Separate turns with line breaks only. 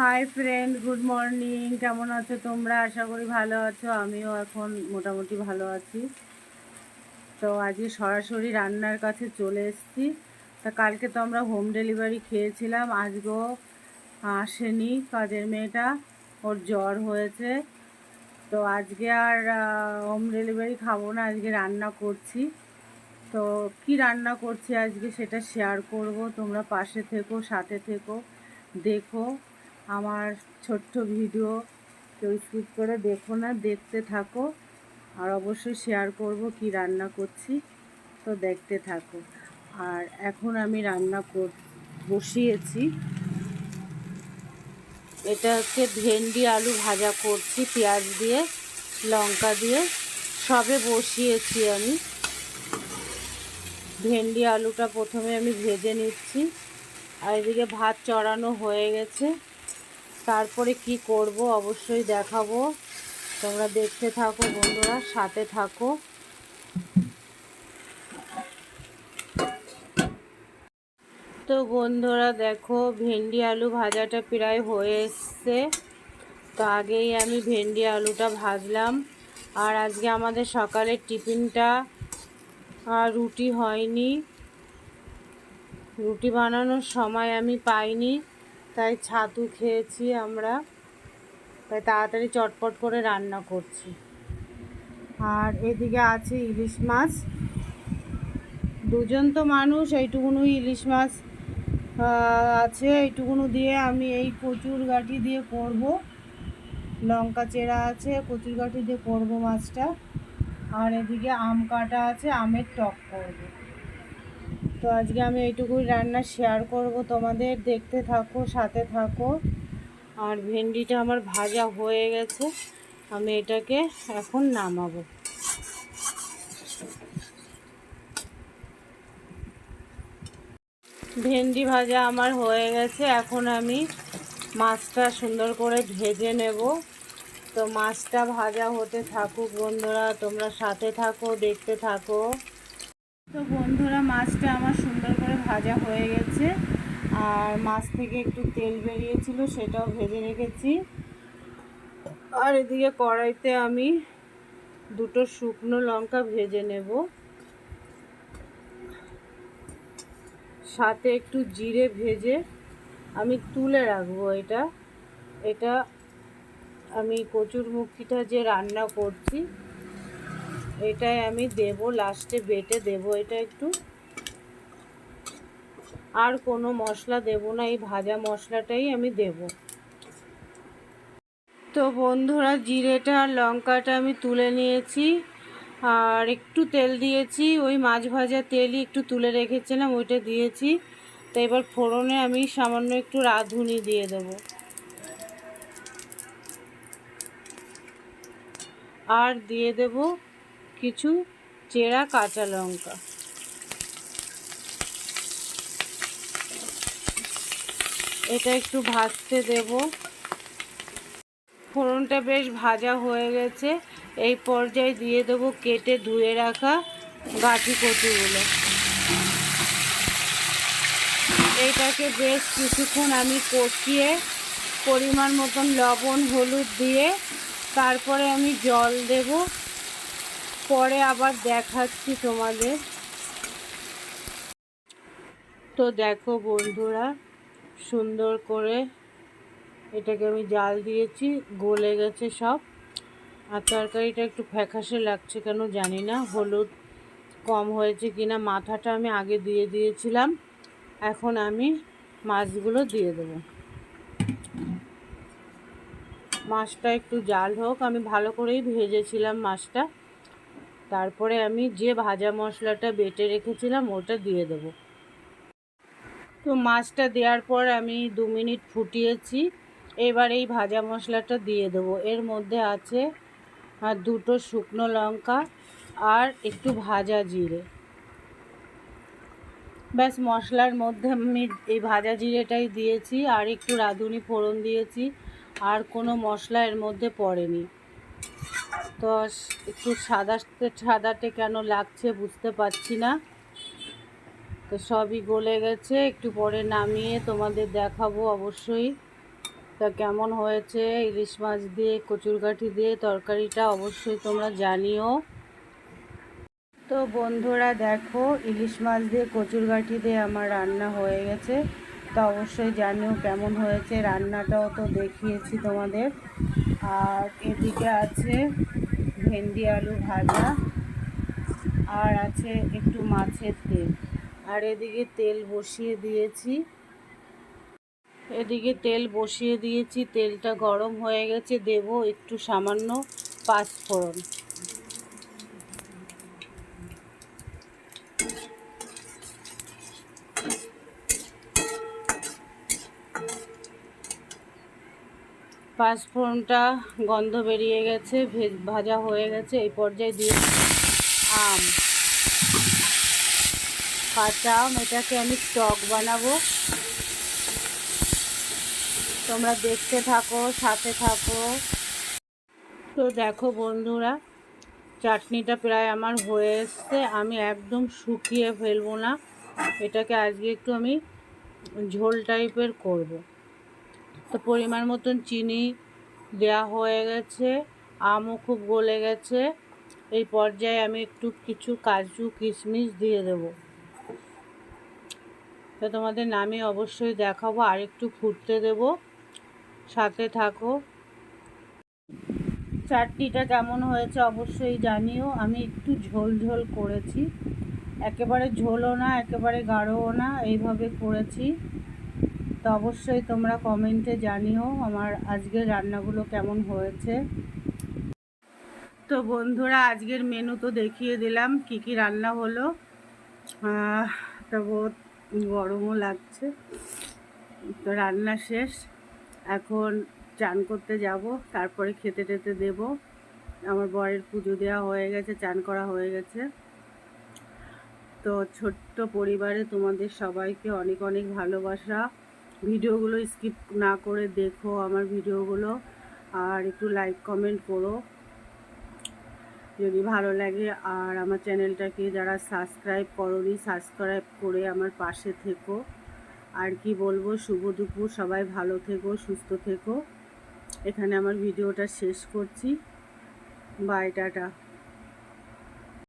Hi friend good morning কেমন আছো তোমরা? আশা করি ভালো আছো। আমিও এখন মোটামুটি ভালো আছি। তো আজকে সরাসরি রান্নার কাছে চলে এসেছি। তা কালকে তো আমরা হোম ডেলিভারি খেয়েছিলাম। আজকেও আসেনি কাজের মেয়েটা। ওর জ্বর হয়েছে। তো আজকে আর হোম ডেলিভারি খাব না। আজকে রান্না করছি। তো কি রান্না করছি আজকে সেটা শেয়ার করব। তোমরা পাশে থেকো, সাথে থেকো, দেখো। আমার ছোট্ট ভিডিও কেউ স্কিপ করে দেখো না, দেখতে থাকো। আর অবশ্যই শেয়ার করব কি রান্না করছি, তো দেখতে থাকো। আর এখন আমি রান্না কর, বসিয়েছি। এটা হচ্ছে ভেন্ডি আলু ভাজা করছি, পেঁয়াজ দিয়ে, লঙ্কা দিয়ে। সবে বসিয়েছি আমি। ভেন্ডি আলুটা প্রথমে আমি ভেজে নিচ্ছি। আর এদিকে ভাত চড়ানো হয়ে গেছে। তারপরে কি করব? অবশ্যই দেখাবো। তোমরা দেখতে থাকো বন্ধুরা, সাথে থাকো। তো বন্ধুরা দেখো, ভেন্ডি আলু ভাজাটা প্রায় হয়ে এসছে। তো আগেই আমি ভেন্ডি আলুটা ভাজলাম। আর আজকে আমাদের সকালের টিফিনটা, আর রুটি হয়নি। রুটি বানানোর সময় আমি পাইনি। তাই ছাতু খেয়েছি আমরা। তাই তাড়াতাড়ি চটপট করে রান্না করছি। আর এদিকে আছে ইলিশ মাছ। দুজন তো মানুষ, এইটুকুনো ইলিশ মাছ আছে। এইটুকুনো দিয়ে আমি এই কচুর গাঠি দিয়ে করব। লঙ্কা চেরা আছে, কচুর গাঠি দিয়ে করব মাছটা। আর এদিকে আম কাটা আছে, আমের টক করব। তো আজকে আমি এইটুকুই রান্না শেয়ার করব। তোমাদের দেখতে থাকো, সাথে থাকো। আর ভেন্ডিটা আমার ভাজা হয়ে গেছে। আমি এটাকে এখন নামাবো। ভেন্ডি ভাজা আমার হয়ে গেছে। এখন আমি মাছটা সুন্দর করে ভেজে নেব। তো মাছটা ভাজা হতে থাকুক বন্ধুরা, তোমরা সাথে থাকো, দেখতে থাকো। তো বন্ধুরা, মাছটা আমার সুন্দর করে ভাজা হয়ে গেছে। আর মাছ থেকে একটু তেল বেরিয়েছিল, সেটাও ভেজে রেখেছি। আর এদিকে কড়াইতে আমি দুটো শুকনো লঙ্কা ভেজে নেব। সাথে একটু জিরে ভেজে আমি তুলে রাখব এটা। এটা আমি কচুর মুখিটা যে রান্না করছি এটাই আমি দেব লাস্টে বেটে দেব এটা একটু। আর কোনো মশলা দেব না, এই ভাজা মশলাটাই আমি দেব। তো বন্ধুরা, জিরেটা আর লঙ্কাটা আমি তুলে নিয়েছি, আর একটু তেল দিয়েছি। ওই মাছ ভাজা তেলই একটু তুলে রেখেছিলাম, ওইটা দিয়েছি। তো এবার ফোড়নে আমি সামান্য একটু রাঁধুনি দিয়ে দেব। আর দিয়ে দেব কিছু চেরা কাঁচা লঙ্কা। এটা একটু ভাজতে দেব। ফোড়নটা বেশ ভাজা হয়ে গেছে। এই পর্যায়ে দিয়ে দেব কেটে ধুয়ে রাখা গাঠি কচুগুলো। এইটাকে বেশ কিছুক্ষণ আমি কষিয়ে পরিমাণ মতন লবণ, হলুদ দিয়ে তারপরে আমি জল দেব। পরে আবার দেখাচ্ছি তোমাদের। তো দেখো বন্ধুরা, সুন্দর করে এটাকে আমি জাল দিয়েছি, গলে গেছে সব। আর তরকারিটা একটু ফ্যাকাশে লাগছে কেন জানি না, হলুদ কম হয়েছে কিনা মাথাটা আমি আগে দিয়ে দিয়েছিলাম। এখন আমি মাছগুলো দিয়ে দেব। মাছটা একটু জাল হোক, আমি ভালো করেই ভেজেছিলাম মাছটা। তারপরে আমি যে ভাজা মশলাটা বেটে রেখেছিলাম, ওটা দিয়ে দেব। তো মাছটা দেওয়ার পর আমি দু মিনিট ফুটিয়েছি। এবার এই ভাজা মশলাটা দিয়ে দেবো। এর মধ্যে আছে দুটো শুকনো লঙ্কা আর একটু ভাজা জিরে। ব্যাস, মশলার মধ্যে আমি এই ভাজা জিরেটাই দিয়েছি। আর একটু রাঁধুনি ফোড়ন দিয়েছি। আর কোনো মশলা এর মধ্যে পড়েনি। তো একটু সাদাতে সাদাটে কেন লাগছে বুঝতে পারছি না। তো সবই গলে গেছে, একটু পরে নামিয়ে তোমাদের দেখাবো অবশ্যই। তা কেমন হয়েছে, ইলিশ মাছ দিয়ে কচুরগাঠি দিয়ে, তরকারিটা অবশ্যই তোমরা জানিও। তো বন্ধুরা দেখো, ইলিশ মাছ দিয়ে কচুরগাঠি দিয়ে আমার রান্না হয়ে গেছে। তো অবশ্যই জানিও কেমন হয়েছে, রান্নাটাও তো দেখিয়েছি তোমাদের। আর এদিকে আছে ভেন্ডি আলু ভাজা, আর আছে একটু মাছের তেল। আর এদিকে তেল বসিয়ে দিয়েছি। এদিকে তেল বসিয়ে দিয়েছি, তেলটা গরম হয়ে গেছে, দেব একটু সামান্য পাঁচফোড়ন। পাঁচফোড়নটা গন্ধ বেরিয়ে গেছে, ভেজ- হয়ে গেছে, এই পর্যায়ে দিয়ে আম। কাঁচা আম, এটাকে আমি টক বানাবো। তোমরা দেখতে থাকো, সাথে থাকো। তো দেখো বন্ধুরা, চাটনিটা প্রায় আমার হয়ে এসছে। আমি একদম শুকিয়ে ফেলব না। এটাকে আজকে একটু আমি ঝোল টাইপের করব। তো পরিমাণ মতন চিনি দেয়া হয়ে গেছে, আমও খুব গলে গেছে। এই পর্যায়ে আমি একটু কিছু কাজু, কিশমিশ দিয়ে দেবো। তো তোমাদের নামে অবশ্যই দেখাবো আর একটু ফুটতে দেব। সাথে থাকো। চাটনিটা কেমন হয়েছে অবশ্যই জানিও। আমি একটু ঝোল ঝোল করেছি। একেবারে ঝোলও না, একেবারে গাঢ়ও না, এইভাবে করেছি। তো অবশ্যই তোমরা কমেন্টে জানিও আমার আজকের রান্নাগুলো কেমন হয়েছে। তো বন্ধুরা আজকের মেনু তো দেখিয়ে দিলাম কি কি রান্না হলো। আহ, তো গরমও লাগছে। তো রান্না শেষ। এখন চান করতে যাব তারপরে খেতে টেতে দেব। আমার বরের পুজো দেওয়া হয়ে গেছে চান করা হয়ে গেছে। তো ছোট্ট পরিবারে তোমাদের সবাইকে অনেক অনেক ভালোবাসা। ভিডিওগুলো স্কিপ না করে দেখো আমার ভিডিওগুলো আর একটু লাইক কমেন্ট করো যদি ভালো লাগে। আর আমার চ্যানেলটাকে যারা সাবস্ক্রাইব করনি, সাবস্ক্রাইব করে আমার পাশে থেকো। আর কি বলব, শুভ দুপুর, সবাই ভালো থেকো, সুস্থ থেকো। এখানে আমার ভিডিওটা শেষ করছি। Bye, tata.